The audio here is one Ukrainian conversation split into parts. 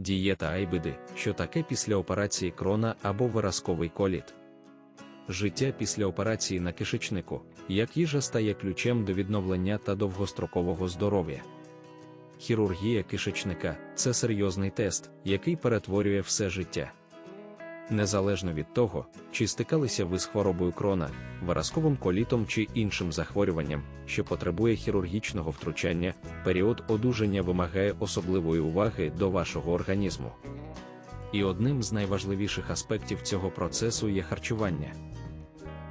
дієта айбиди, що таке після операції крона або виразковий коліт. Життя після операції на кишечнику, як їжа стає ключем до відновлення та довгострокового здоров'я. Хірургія кишечника це серйозний тест, який перетворює все життя. Незалежно від того, чи стикалися ви з хворобою крона, виразковим колітом чи іншим захворюванням, що потребує хірургічного втручання, період одужання вимагає особливої уваги до вашого організму. І одним з найважливіших аспектів цього процесу є харчування.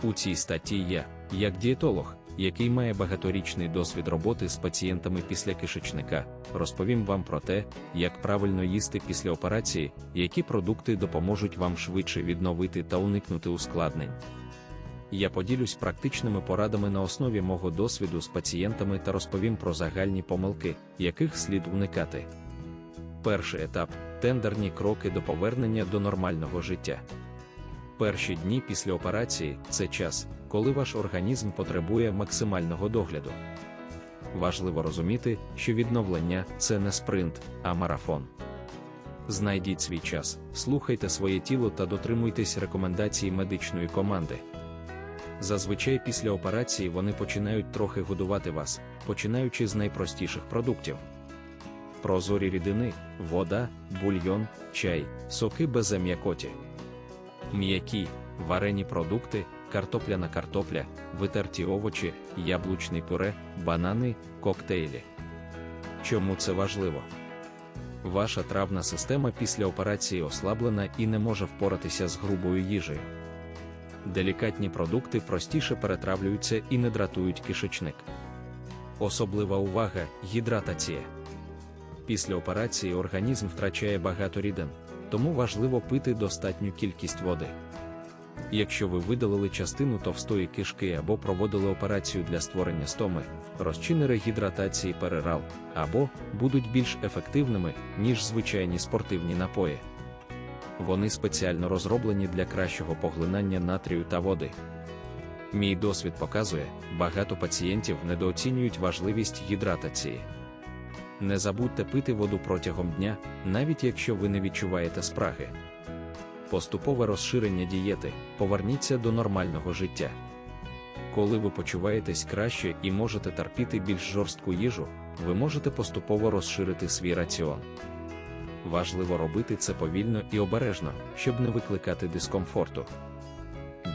У цій статті я, як дієтолог, який має багаторічний досвід роботи з пацієнтами після кишечника, розповім вам про те, як правильно їсти після операції, які продукти допоможуть вам швидше відновити та уникнути ускладнень. Я поділюсь практичними порадами на основі мого досвіду з пацієнтами та розповім про загальні помилки, яких слід уникати. Перший етап тендерні кроки до повернення до нормального життя. Перші дні після операції це час, коли ваш організм потребує максимального догляду. Важливо розуміти, що відновлення це не спринт, а марафон. Знайдіть свій час, слухайте своє тіло та дотримуйтесь рекомендацій медичної команди. Зазвичай після операції вони починають трохи годувати вас, починаючи з найпростіших продуктів. Прозорі рідини, вода, бульйон, чай, соки без ам'якоті. М'які, варені продукти, картопляна картопля, витерті овочі, яблучний пюре, банани, коктейлі. Чому це важливо? Ваша травна система після операції ослаблена і не може впоратися з грубою їжею. Делікатні продукти простіше перетравлюються і не дратують кишечник. Особлива увага гідратація. Після операції організм втрачає багато рідин, тому важливо пити достатню кількість води. Якщо ви видалили частину товстої кишки або проводили операцію для створення стоми, розчини регідратації перерал, або будуть більш ефективними, ніж звичайні спортивні напої. Вони спеціально розроблені для кращого поглинання натрію та води. Мій досвід показує, багато пацієнтів недооцінюють важливість гідратації. Не забудьте пити воду протягом дня, навіть якщо ви не відчуваєте спраги. Поступове розширення дієти, поверніться до нормального життя. Коли ви почуваєтесь краще і можете терпіти більш жорстку їжу, ви можете поступово розширити свій раціон. Важливо робити це повільно і обережно, щоб не викликати дискомфорту.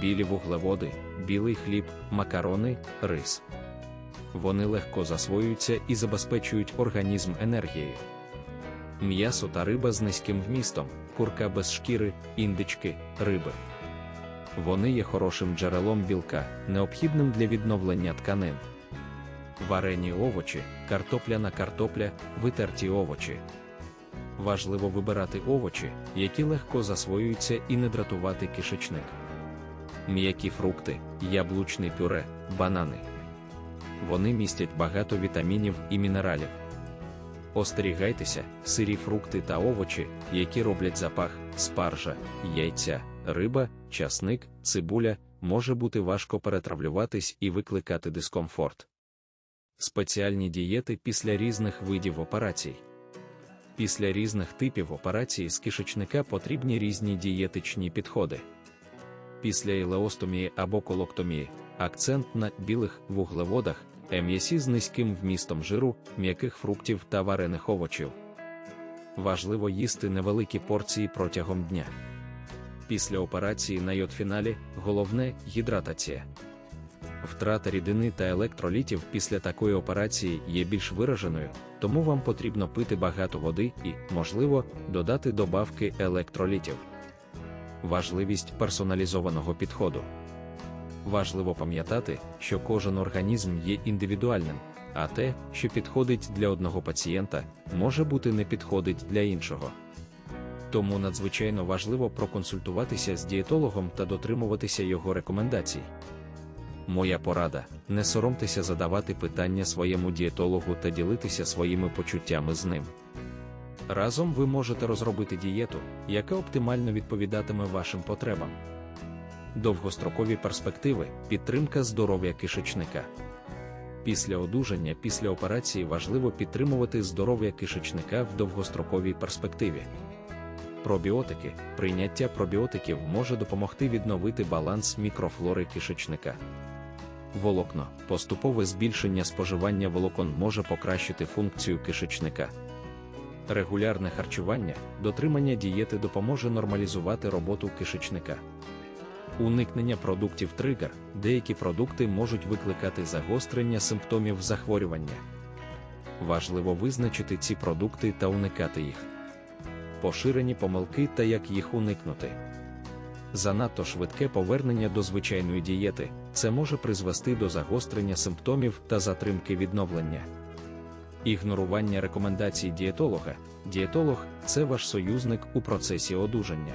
Білі вуглеводи, білий хліб, макарони, рис. Вони легко засвоюються і забезпечують організм енергією. М'ясо та риба з низьким вмістом, курка без шкіри, індички, риби. Вони є хорошим джерелом білка, необхідним для відновлення тканин. Варені овочі, картопляна картопля, витерті овочі. Важливо вибирати овочі, які легко засвоюються і не дратувати кишечник. М'які фрукти, яблучний пюре, банани. Вони містять багато вітамінів і мінералів. Остерігайтеся, сирі фрукти та овочі, які роблять запах, спаржа, яйця, риба, часник, цибуля, може бути важко перетравлюватись і викликати дискомфорт. Спеціальні дієти після різних видів операцій. Після різних типів операцій з кишечника потрібні різні дієтичні підходи. Після ілеостомії або колоктомії акцент на білих вуглеводах, м'ясі з низьким вмістом жиру, м'яких фруктів та варених овочів. Важливо їсти невеликі порції протягом дня. Після операції на йодфіналі головне гідратація. Втрата рідини та електролітів після такої операції є більш вираженою, тому вам потрібно пити багато води і, можливо, додати добавки електролітів. Важливість персоналізованого підходу. Важливо пам'ятати, що кожен організм є індивідуальним, а те, що підходить для одного пацієнта, може бути не підходить для іншого. Тому надзвичайно важливо проконсультуватися з дієтологом та дотримуватися його рекомендацій. Моя порада: не соромтеся задавати питання своєму дієтологу та ділитися своїми почуттями з ним. Разом ви можете розробити дієту, яка оптимально відповідатиме вашим потребам. Довгострокові перспективи, підтримка здоров'я кишечника. Після одужання після операції важливо підтримувати здоров'я кишечника в довгостроковій перспективі. Пробіотики, прийняття пробіотиків може допомогти відновити баланс мікрофлори кишечника. Волокно, поступове збільшення споживання волокон може покращити функцію кишечника. Регулярне харчування, дотримання дієти допоможе нормалізувати роботу кишечника. Уникнення продуктів тригер, деякі продукти можуть викликати загострення симптомів захворювання. Важливо визначити ці продукти та уникати їх. Поширені помилки та як їх уникнути. Занадто швидке повернення до звичайної дієти це може призвести до загострення симптомів та затримки відновлення. Ігнорування рекомендацій дієтолога. Дієтолог це ваш союзник у процесі одужання.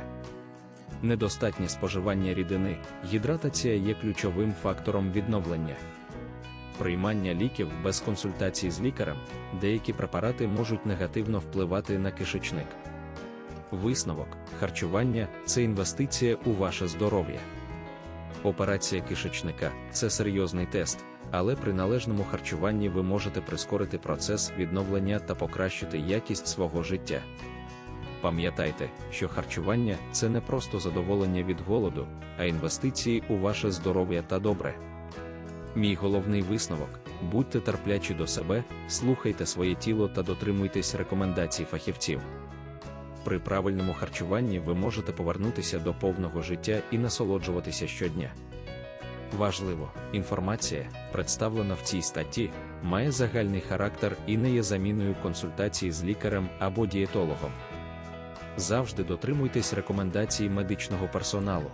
Недостатнє споживання рідини, гідратація є ключовим фактором відновлення. Приймання ліків без консультації з лікарем, деякі препарати можуть негативно впливати на кишечник. Висновок, харчування це інвестиція у ваше здоров'я. Операція кишечника це серйозний тест, але при належному харчуванні ви можете прискорити процес відновлення та покращити якість свого життя. Пам'ятайте, що харчування це не просто задоволення від голоду, а інвестиції у ваше здоров'я та добре. Мій головний висновок: будьте терплячі до себе, слухайте своє тіло та дотримуйтесь рекомендацій фахівців. При правильному харчуванні ви можете повернутися до повного життя і насолоджуватися щодня. Важливо, інформація, представлена в цій статті, має загальний характер і не є заміною консультації з лікарем або дієтологом. Завжди дотримуйтесь рекомендацій медичного персоналу.